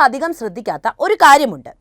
അധികം ശ്രദ്ധിക്കാത്ത ഒരു കാര്യമുണ്ട്.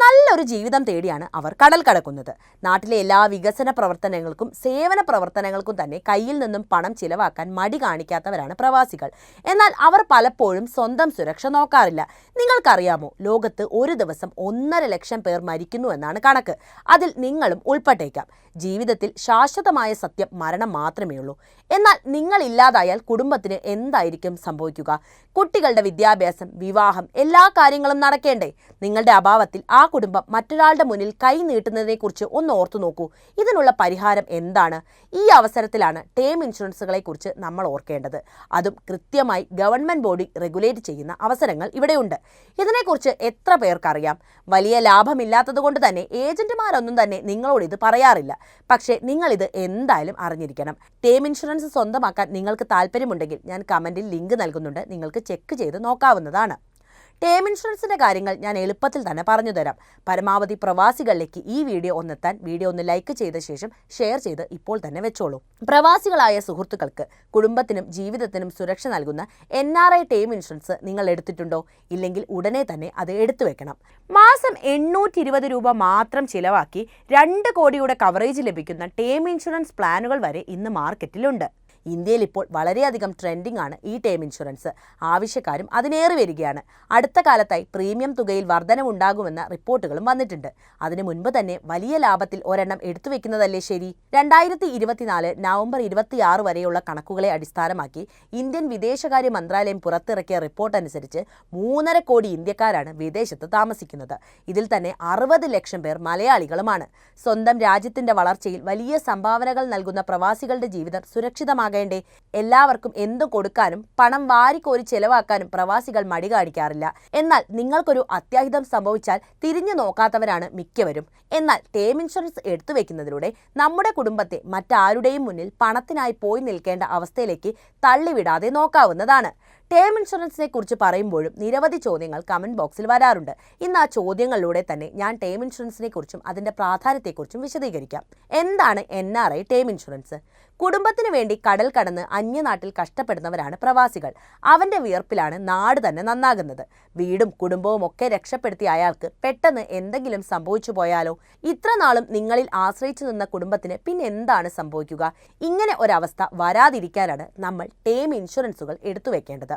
നല്ലൊരു ജീവിതം തേടിയാണ് അവർ കടൽ കടക്കുന്നത്. നാട്ടിലെ എല്ലാ വികസന പ്രവർത്തനങ്ങൾക്കും സേവന പ്രവർത്തനങ്ങൾക്കും തന്നെ കയ്യിൽ നിന്നും പണം ചിലവാക്കാൻ മടി കാണിക്കാത്തവരാണ് പ്രവാസികൾ. എന്നാൽ അവർ പലപ്പോഴും സ്വന്തം സുരക്ഷ നോക്കാറില്ല. നിങ്ങൾക്കറിയാമോ ലോകത്ത് ഒരു ദിവസം ഒന്നര ലക്ഷം പേർ മരിക്കുന്നു എന്നാണ് കണക്ക്. അതിൽ നിങ്ങളും ഉൾപ്പെട്ടേക്കാം. ജീവിതത്തിൽ ശാശ്വതമായ സത്യം മരണം മാത്രമേ ഉള്ളൂ. എന്നാൽ നിങ്ങൾ ഇല്ലാതായാൽ കുടുംബത്തിന് എന്തായിരിക്കും സംഭവിക്കുക? കുട്ടികളുടെ വിദ്യാഭ്യാസം വിവാഹം എല്ലാ കാര്യങ്ങളും നടക്കേണ്ടേ? നിങ്ങളുടെ അഭാവത്തിൽ ആ കുടുംബം മറ്റൊരാളുടെ മുന്നിൽ കൈ നീട്ടുന്നതിനെക്കുറിച്ച് ഒന്ന് ഓർത്തു നോക്കൂ. ഇതിനുള്ള പരിഹാരം എന്താണ്? ഈ അവസരത്തിലാണ് ടേം ഇൻഷുറൻസുകളെ കുറിച്ച് നമ്മൾ ഓർക്കേണ്ടത്. അതും കൃത്യമായി ഗവൺമെന്റ് ബോഡി റെഗുലേറ്റ് ചെയ്യുന്ന അവസരങ്ങൾ ഇവിടെയുണ്ട്. ഇതിനെക്കുറിച്ച് എത്ര പേർക്കറിയാം? വലിയ ലാഭമില്ലാത്തതുകൊണ്ട് തന്നെ ഏജന്റുമാരൊന്നും തന്നെ നിങ്ങളോട് ഇത് പറയാറില്ല. പക്ഷേ നിങ്ങൾ ഇത് എന്തായാലും അറിഞ്ഞിരിക്കണം. ടേം ഇൻഷുറൻസ് സ്വന്തമാക്കാൻ നിങ്ങൾക്ക് താല്പര്യമുണ്ടെങ്കിൽ ഞാൻ കമന്റിൽ ലിങ്ക് നൽകുന്നുണ്ട്. നിങ്ങൾക്ക് ചെക്ക് ചെയ്ത് നോക്കാവുന്നതാണ്. ടേം ഇൻഷുറൻസിന്റെ കാര്യങ്ങൾ ഞാൻ എളുപ്പത്തിൽ തന്നെ പറഞ്ഞു തരാം. പരമാവധി പ്രവാസികളിലേക്ക് ഈ വീഡിയോ ഒന്നെത്താൻ വീഡിയോ ഒന്ന് ലൈക്ക് ചെയ്ത ശേഷം ഷെയർ ചെയ്ത് ഇപ്പോൾ തന്നെ വെച്ചോളൂ. പ്രവാസികളായ സുഹൃത്തുക്കൾക്ക് കുടുംബത്തിനും ജീവിതത്തിനും സുരക്ഷ നൽകുന്ന N R I term insurance നിങ്ങൾ എടുത്തിട്ടുണ്ടോ? ഇല്ലെങ്കിൽ ഉടനെ തന്നെ അത് എടുത്തു വെക്കണം. മാസം എണ്ണൂറ്റി ഇരുപത് രൂപ മാത്രം ചിലവാക്കി രണ്ട് കോടിയുടെ കവറേജ് ലഭിക്കുന്ന ടേം ഇൻഷുറൻസ് പ്ലാനുകൾ വരെ ഇന്ന് മാർക്കറ്റിലുണ്ട് ഇന്ത്യയിൽ ഇപ്പോൾ വളരെയധികം ട്രെൻഡിംഗ് ആണ് ഈ ടേം ഇൻഷുറൻസ് ആവശ്യക്കാരും അതിനേറി വരികയാണ്. അടുത്ത കാലത്തായി പ്രീമിയം തുകയിൽ വർധനവുണ്ടാകുമെന്ന റിപ്പോർട്ടുകളും വന്നിട്ടുണ്ട്. അതിനു മുൻപ് തന്നെ വലിയ ലാഭത്തിൽ ഒരെണ്ണം എടുത്തു വെക്കുന്നതല്ലേ ശരി? രണ്ടായിരത്തി ഇരുപത്തിനാല് നവംബർ ഇരുപത്തിയാറ് വരെയുള്ള കണക്കുകളെ അടിസ്ഥാനമാക്കി ഇന്ത്യൻ വിദേശകാര്യ മന്ത്രാലയം പുറത്തിറക്കിയ റിപ്പോർട്ട് അനുസരിച്ച് മൂന്നര കോടി ഇന്ത്യക്കാരാണ് വിദേശത്ത് താമസിക്കുന്നത്. ഇതിൽ തന്നെ അറുപത് ലക്ഷം പേർ മലയാളികളുമാണ്. സ്വന്തം രാജ്യത്തിന്റെ വളർച്ചയിൽ വലിയ സംഭാവനകൾ നൽകുന്ന പ്രവാസികളുടെ ജീവിതം സുരക്ഷിതമാകേണ്ടേ എല്ലാവർക്കും എന്തു കൊടുക്കാനും പണം വാരിക്കോരി ചെലവാക്കാനും പ്രവാസികൾ മടി കാണിക്കാറില്ല. എന്നാൽ നിങ്ങൾക്കൊരു അത്യാഹിതം സംഭവിച്ചാൽ തിരിഞ്ഞു നോക്കാത്തവരാണ് മിക്കവരും. എന്നാൽ ടേം ഇൻഷുറൻസ് എടുത്തു വെക്കുന്നതിലൂടെ നമ്മുടെ കുടുംബത്തെ മറ്റാരുടെയും മുന്നിൽ പണത്തിനായി പോയി നിൽക്കേണ്ട അവസ്ഥയിലേക്ക് തള്ളിവിടാതെ നോക്കാവുന്നതാണ്. ടേം ഇൻഷുറൻസിനെ കുറിച്ച് പറയുമ്പോഴും നിരവധി ചോദ്യങ്ങൾ കമന്റ് ബോക്സിൽ വരാറുണ്ട്. ഇന്ന് ആ ചോദ്യങ്ങളിലൂടെ തന്നെ ഞാൻ ടേം ഇൻഷുറൻസിനെ കുറിച്ചും അതിന്റെ പ്രാധാന്യത്തെക്കുറിച്ചും വിശദീകരിക്കാം. എന്താണ് N R I term insurance? കുടുംബത്തിന് വേണ്ടി കടൽ കടന്ന് അന്യനാട്ടിൽ കഷ്ടപ്പെടുന്നവരാണ് പ്രവാസികൾ. അവന്റെ വിയർപ്പിലാണ് നാട് തന്നെ നന്നാകുന്നത്. വീടും കുടുംബവും ഒക്കെ രക്ഷപ്പെടുത്തിയ അയാൾക്ക് പെട്ടെന്ന് എന്തെങ്കിലും സംഭവിച്ചു പോയാലോ? ഇത്ര നാളും നിങ്ങളിൽ ആശ്രയിച്ചു നിന്ന കുടുംബത്തിന് പിന്നെ എന്താണ് സംഭവിക്കുക? ഇങ്ങനെ ഒരവസ്ഥ വരാതിരിക്കാനാണ് നമ്മൾ ടേം ഇൻഷുറൻസുകൾ എടുത്തു വെക്കേണ്ടത്.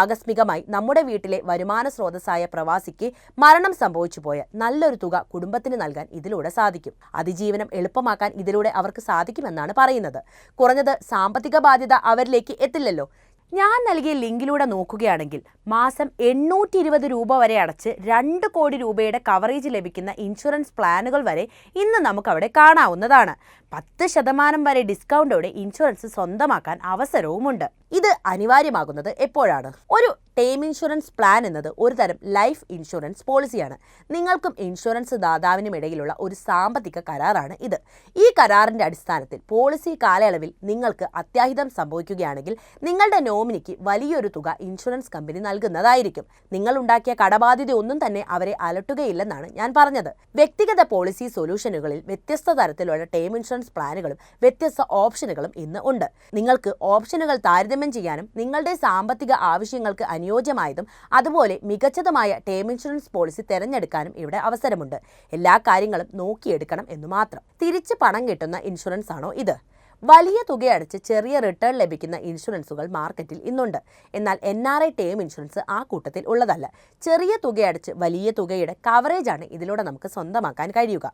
ആകസ്മികമായി നമ്മുടെ വീട്ടിലെ വരുമാന സ്രോതസ്സായ പ്രവാസിക്ക് മരണം സംഭവിച്ചു പോയ നല്ലൊരു തുക കുടുംബത്തിന് നൽകാൻ ഇതിലൂടെ സാധിക്കും. അതിജീവനം എളുപ്പമാക്കാൻ ഇതിലൂടെ അവർക്ക് സാധിക്കുമെന്നാണ് പറയുന്നത്. കുറഞ്ഞത് സാമ്പത്തിക ബാധ്യത അവരിലേക്ക് എത്തില്ലല്ലോ. ഞാൻ നൽകിയ ലിങ്കിലൂടെ നോക്കുകയാണെങ്കിൽ മാസം എണ്ണൂറ്റി ഇരുപത് രൂപ വരെ അടച്ച് രണ്ട് കോടി രൂപയുടെ കവറേജ് ലഭിക്കുന്ന ഇൻഷുറൻസ് പ്ലാനുകൾ വരെ ഇന്ന് നമുക്കവിടെ കാണാവുന്നതാണ്. പത്ത് ശതമാനം വരെ ഡിസ്കൗണ്ടോടെ ഇൻഷുറൻസ് സ്വന്തമാക്കാൻ അവസരവുമുണ്ട്. ഇത് അനിവാര്യമാകുന്നത് എപ്പോഴാണ്? ഒരു ടേം ഇൻഷുറൻസ് പ്ലാൻ എന്നത് ഒരു തരം ലൈഫ് ഇൻഷുറൻസ് പോളിസിയാണ് നിങ്ങൾക്കും ഇൻഷുറൻസ് ദാതാവിനും ഇടയിലുള്ള ഒരു സാമ്പത്തിക കരാറാണ് ഇത്. ഈ കരാറിന്റെ അടിസ്ഥാനത്തിൽ പോളിസി കാലയളവിൽ നിങ്ങൾക്ക് അത്യാഹിതം സംഭവിക്കുകയാണെങ്കിൽ നിങ്ങളുടെ നോമിനിക്ക് വലിയൊരു തുക ഇൻഷുറൻസ് കമ്പനി നൽകുന്നതായിരിക്കും. നിങ്ങൾ ഉണ്ടാക്കിയ കടബാധ്യത ഒന്നും തന്നെ അവരെ അലട്ടുകയില്ലെന്നാണ് ഞാൻ പറഞ്ഞത്. വ്യക്തിഗത പോളിസി സൊല്യൂഷനുകളിൽ വ്യത്യസ്ത തരത്തിലുള്ള ടേം ഇൻഷുറൻസ് പ്ലാനുകളും വ്യത്യസ്ത ഓപ്ഷനുകളും ഇന്ന് ഉണ്ട്. നിങ്ങൾക്ക് ഓപ്ഷനുകൾ താരതമ്യം ചെയ്യാനും നിങ്ങളുടെ സാമ്പത്തിക ആവശ്യങ്ങൾക്ക് അനുയോജ്യമായതും അതുപോലെ മികച്ചതുമായ ടേം ഇൻഷുറൻസ് പോളിസി തിരഞ്ഞെടുക്കാനും ഇവിടെ അവസരമുണ്ട്. എല്ലാ കാര്യങ്ങളും നോക്കിയെടുക്കണം എന്ന് മാത്രം. തിരിച്ച് പണം കിട്ടുന്ന ഇൻഷുറൻസ് ആണോ ഇത്? വലിയ തുകയടച്ച് ചെറിയ റിട്ടേൺ ലഭിക്കുന്ന ഇൻഷുറൻസുകൾ മാർക്കറ്റിൽ ഇന്നുണ്ട്. എന്നാൽ N R I term insurance ആ കൂട്ടത്തിൽ ഉള്ളതല്ല. ചെറിയ തുകയടച്ച് വലിയ തുകയുടെ കവറേജാണ് ഇതിലൂടെ നമുക്ക് സ്വന്തമാക്കാൻ കഴിയുക.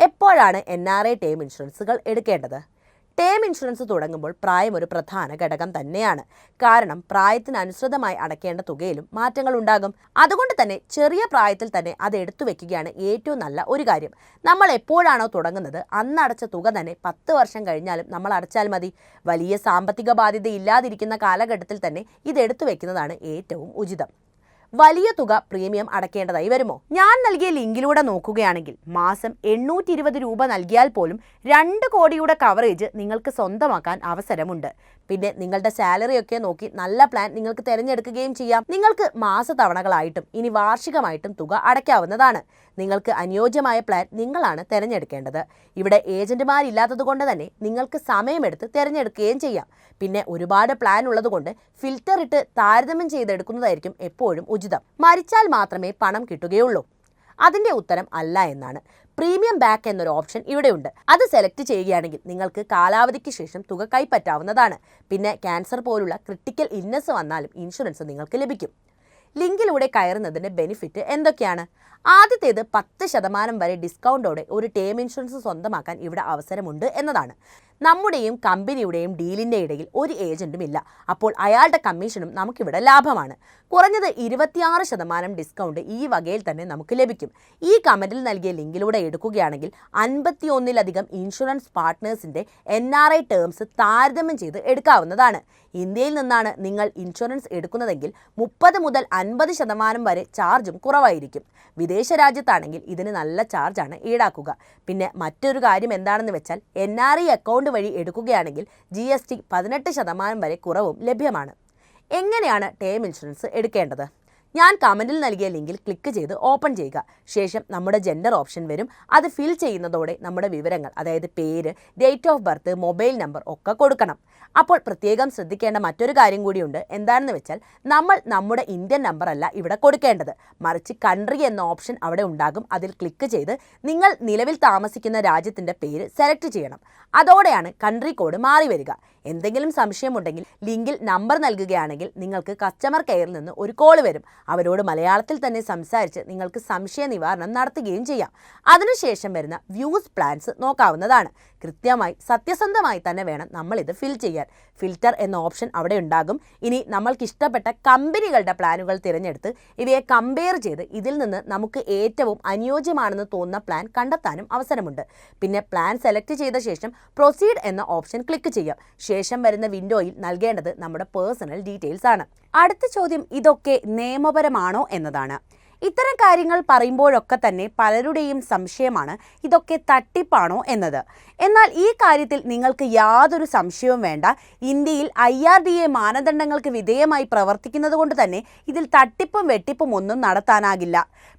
എപ്പോഴാണ് എൻ ആർ ഐ ടേം ഇൻഷുറൻസുകൾ എടുക്കേണ്ടത്? ടേം ഇൻഷുറൻസ് തുടങ്ങുമ്പോൾ പ്രായം ഒരു പ്രധാന ഘടകം തന്നെയാണ്. കാരണം പ്രായത്തിനനുസൃതമായി അടയ്ക്കേണ്ട തുകയിലും മാറ്റങ്ങൾ ഉണ്ടാകും. അതുകൊണ്ട് തന്നെ ചെറിയ പ്രായത്തിൽ തന്നെ അത് എടുത്തു വെക്കുകയാണ് ഏറ്റവും നല്ല ഒരു കാര്യം. നമ്മൾ എപ്പോഴാണോ തുടങ്ങുന്നത് അന്ന് അടച്ച തുക തന്നെ പത്ത് വർഷം കഴിഞ്ഞാലും നമ്മൾ അടച്ചാൽ മതി. വലിയ സാമ്പത്തിക ബാധ്യത ഇല്ലാതിരിക്കുന്ന കാലഘട്ടത്തിൽ തന്നെ ഇത് എടുത്തു വെക്കുന്നതാണ് ഏറ്റവും ഉചിതം. വലിയ തുക പ്രീമിയം അടക്കേണ്ടതായി വരുമോ? ഞാൻ നൽകിയ ലിങ്കിലൂടെ നോക്കുകയാണെങ്കിൽ മാസം എണ്ണൂറ്റി രൂപ നൽകിയാൽ പോലും രണ്ട് കോടിയുടെ കവറേജ് നിങ്ങൾക്ക് സ്വന്തമാക്കാൻ അവസരമുണ്ട്. പിന്നെ നിങ്ങളുടെ സാലറി ഒക്കെ നോക്കി നല്ല പ്ലാൻ നിങ്ങൾക്ക് തിരഞ്ഞെടുക്കുകയും ചെയ്യാം. നിങ്ങൾക്ക് മാസ തവണകളായിട്ടും ഇനി വാർഷികമായിട്ടും തുക അടയ്ക്കാവുന്നതാണ്. നിങ്ങൾക്ക് അനുയോജ്യമായ പ്ലാൻ നിങ്ങളാണ് തിരഞ്ഞെടുക്കേണ്ടത്. ഇവിടെ ഏജന്റുമാരില്ലാത്തത് കൊണ്ട് തന്നെ നിങ്ങൾക്ക് സമയമെടുത്ത് തിരഞ്ഞെടുക്കുകയും ചെയ്യാം. പിന്നെ ഒരുപാട് പ്ലാൻ ഉള്ളതുകൊണ്ട് ഫിൽറ്റർ ഇട്ട് താരതമ്യം ചെയ്തെടുക്കുന്നതായിരിക്കും എപ്പോഴും ഉചിതം. മരിച്ചാൽ മാത്രമേ പണം കിട്ടുകയുള്ളൂ. അതിന്റെ ഉത്തരം അല്ല എന്നാണ്. പ്രീമിയം ബാക്ക് എന്നൊരു ഓപ്ഷൻ ഇവിടെയുണ്ട്. അത് സെലക്ട് ചെയ്യുകയാണെങ്കിൽ നിങ്ങൾക്ക് കാലാവധിക്ക് ശേഷം തുക കൈപ്പറ്റാവുന്നതാണ്. പിന്നെ ക്യാൻസർ പോലുള്ള ക്രിട്ടിക്കൽ ഇൽനെസ് വന്നാലും ഇൻഷുറൻസ് നിങ്ങൾക്ക് ലഭിക്കും. ലിങ്കിലൂടെ കയറുന്നതിന്റെ ബെനിഫിറ്റ് എന്തൊക്കെയാണ്? ആദ്യത്തേത് പത്ത് ശതമാനം വരെ ഡിസ്കൗണ്ടോടെ ഒരു ടേം ഇൻഷുറൻസ് സ്വന്തമാക്കാൻ ഇവിടെ അവസരമുണ്ട് എന്നതാണ്. നമ്മുടെയും കമ്പനിയുടെയും ഡീലിന്റെ ഇടയിൽ ഒരു ഏജന്റും ഇല്ല. അപ്പോൾ അയാളുടെ കമ്മീഷനും നമുക്കിവിടെ ലാഭമാണ്. കുറഞ്ഞത് ഇരുപത്തിയാറ് ശതമാനം ഡിസ്കൗണ്ട് ഈ വകയിൽ തന്നെ നമുക്ക് ലഭിക്കും. ഈ കമന്റിൽ നൽകിയ ലിങ്കിലൂടെ എടുക്കുകയാണെങ്കിൽ അൻപത്തി ഒന്നിലധികം ഇൻഷുറൻസ് പാർട്ട്നേഴ്സിന്റെ എൻ ആർ ഐ ടേംസ് താരതമ്യം ചെയ്ത് എടുക്കാവുന്നതാണ്. ഇന്ത്യയിൽ നിന്നാണ് നിങ്ങൾ ഇൻഷുറൻസ് എടുക്കുന്നതെങ്കിൽ മുപ്പത് മുതൽ അൻപത് ശതമാനം വരെ ചാർജും കുറവായിരിക്കും. വിദേശ രാജ്യത്താണെങ്കിൽ ഇതിന് നല്ല ചാർജാണ് ഈടാക്കുക. പിന്നെ മറ്റൊരു കാര്യം എന്താണെന്ന് വെച്ചാൽ എൻ ആർ ഇ അക്കൗണ്ട് വഴി എടുക്കുകയാണെങ്കിൽ ജി എസ് ടി പതിനെട്ട് ശതമാനം വരെ കുറവും ലഭ്യമാണ്. എങ്ങനെയാണ് ടേം ഇൻഷുറൻസ് എടുക്കേണ്ടത്? ഞാൻ കമന്റിൽ നൽകിയ ലിങ്കിൽ ക്ലിക്ക് ചെയ്ത് ഓപ്പൺ ചെയ്യുക. ശേഷം നമ്മുടെ ജെൻഡർ ഓപ്ഷൻ വരും. അത് ഫിൽ ചെയ്യുന്നതോടെ നമ്മുടെ വിവരങ്ങൾ അതായത് പേര് date of birth mobile number ഒക്കെ കൊടുക്കണം. അപ്പോൾ പ്രത്യേകം ശ്രദ്ധിക്കേണ്ട മറ്റൊരു കാര്യം കൂടിയുണ്ട്. എന്താണെന്ന് വെച്ചാൽ നമ്മൾ നമ്മുടെ ഇന്ത്യൻ നമ്പർ അല്ല ഇവിടെ കൊടുക്കേണ്ടത്. മറിച്ച് കൺട്രി എന്ന ഓപ്ഷൻ അവിടെ ഉണ്ടാകും. അതിൽ ക്ലിക്ക് ചെയ്ത് നിങ്ങൾ നിലവിൽ താമസിക്കുന്ന രാജ്യത്തിന്റെ പേര് സെലക്ട് ചെയ്യണം. അതോടെയാണ് കൺട്രി കോഡ് മാറി വരിക. എന്തെങ്കിലും സംശയമുണ്ടെങ്കിൽ ലിങ്കിൽ നമ്പർ നൽകുകയാണെങ്കിൽ നിങ്ങൾക്ക് കസ്റ്റമർ കെയറിൽ നിന്ന് ഒരു കോൾ വരും. അവരോട് മലയാളത്തിൽ തന്നെ സംസാരിച്ച് നിങ്ങൾക്ക് സംശയ നിവാരണം നടത്തുകയും ചെയ്യാം. അതിനുശേഷം വരുന്ന വ്യൂസ് പ്ലാൻസ് നോക്കാവുന്നതാണ്. കൃത്യമായി സത്യസന്ധമായി തന്നെ വേണം നമ്മൾ ഇത് ഫിൽ ചെയ്യാൻ. ഫിൽറ്റർ എന്ന ഓപ്ഷൻ അവിടെ ഉണ്ടാകും. ഇനി നമ്മൾക്ക് ഇഷ്ടപ്പെട്ട കമ്പനികളുടെ പ്ലാനുകൾ തിരഞ്ഞെടുത്ത് ഇവയെ കമ്പയർ ചെയ്ത് ഇതിൽ നിന്ന് നമുക്ക് ഏറ്റവും അനുയോജ്യമാണെന്ന് തോന്നുന്ന പ്ലാൻ കണ്ടെത്താനും അവസരമുണ്ട്. പിന്നെ പ്ലാൻ സെലക്ട് ചെയ്ത ശേഷം പ്രൊസീഡ് എന്ന ഓപ്ഷൻ ക്ലിക്ക് ചെയ്യാം. ശേഷം വരുന്ന വിൻഡോയിൽ നൽകേണ്ടത് നമ്മുടെ പേഴ്സണൽ ഡീറ്റെയിൽസ് ആണ്. അടുത്ത ചോദ്യം ഇതൊക്കെ നിയമപരമാണോ എന്നതാണ്. ഇത്തരം കാര്യങ്ങൾ പറയുമ്പോഴൊക്കെ തന്നെ പലരുടെയും സംശയമാണ് ഇതൊക്കെ തട്ടിപ്പാണോ എന്നത്. എന്നാൽ ഈ കാര്യത്തിൽ നിങ്ങൾക്ക് യാതൊരു സംശയവും വേണ്ട. ഇന്ത്യയിൽ ഐ ആർ ഡി എ മാനദണ്ഡങ്ങൾക്ക് വിധേയമായി പ്രവർത്തിക്കുന്നത് കൊണ്ട് തന്നെ ഇതിൽ തട്ടിപ്പും വെട്ടിപ്പും ഒന്നും നടത്താനാകില്ല.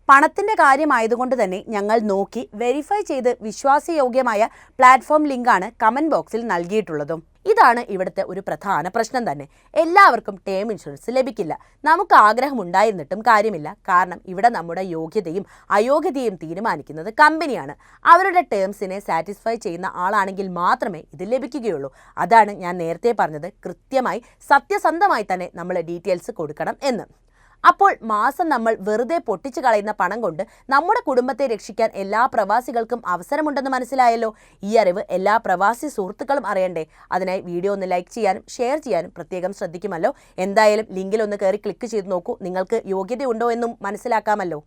പണത്തിന്റെ കാര്യമായതുകൊണ്ട് തന്നെ ഞങ്ങൾ നോക്കി വെരിഫൈ ചെയ്ത് വിശ്വാസയോഗ്യമായ പ്ലാറ്റ്ഫോം ലിങ്കാണ് കമന്റ് ബോക്സിൽ നൽകിയിട്ടുള്ളതും. ഇതാണ് ഇവിടുത്തെ ഒരു പ്രധാന പ്രശ്നം തന്നെ. എല്ലാവർക്കും ടേം ഇൻഷുറൻസ് ലഭിക്കില്ല. നമുക്ക് ആഗ്രഹം ഉണ്ടായിരുന്നിട്ടും കാര്യമില്ല. കാരണം ഇവിടെ നമ്മുടെ യോഗ്യതയും അയോഗ്യതയും തീരുമാനിക്കുന്നത് കമ്പനിയാണ് അവരുടെ ടേംസിനെ സാറ്റിസ്ഫൈ ചെയ്യുന്ന ആളാണെങ്കിൽ മാത്രമേ ഇത് ലഭിക്കുകയുള്ളൂ. അതാണ് ഞാൻ നേരത്തെ പറഞ്ഞത് കൃത്യമായി സത്യസന്ധമായി തന്നെ നമ്മൾ ഡീറ്റെയിൽസ് കൊടുക്കണം എന്ന്. അപ്പോൾ മാസം നമ്മൾ വെറുതെ പൊട്ടിച്ചു കളയുന്ന പണം കൊണ്ട് നമ്മുടെ കുടുംബത്തെ രക്ഷിക്കാൻ എല്ലാ പ്രവാസികൾക്കും അവസരമുണ്ടെന്ന് മനസ്സിലായല്ലോ? ഈ അറിവ് എല്ലാ പ്രവാസി സുഹൃത്തുക്കളും അറിയണ്ടേ? അതിനായി വീഡിയോ ഒന്ന് ലൈക്ക് ചെയ്യാനും ഷെയർ ചെയ്യാനും പ്രത്യേകം ശ്രദ്ധിക്കുമല്ലോ. എന്തായാലും ലിങ്കിൽ ഒന്ന് കയറി ക്ലിക്ക് ചെയ്ത് നോക്കൂ. നിങ്ങൾക്ക് യോഗ്യതയുണ്ടോ എന്നും മനസ്സിലാക്കാമല്ലോ.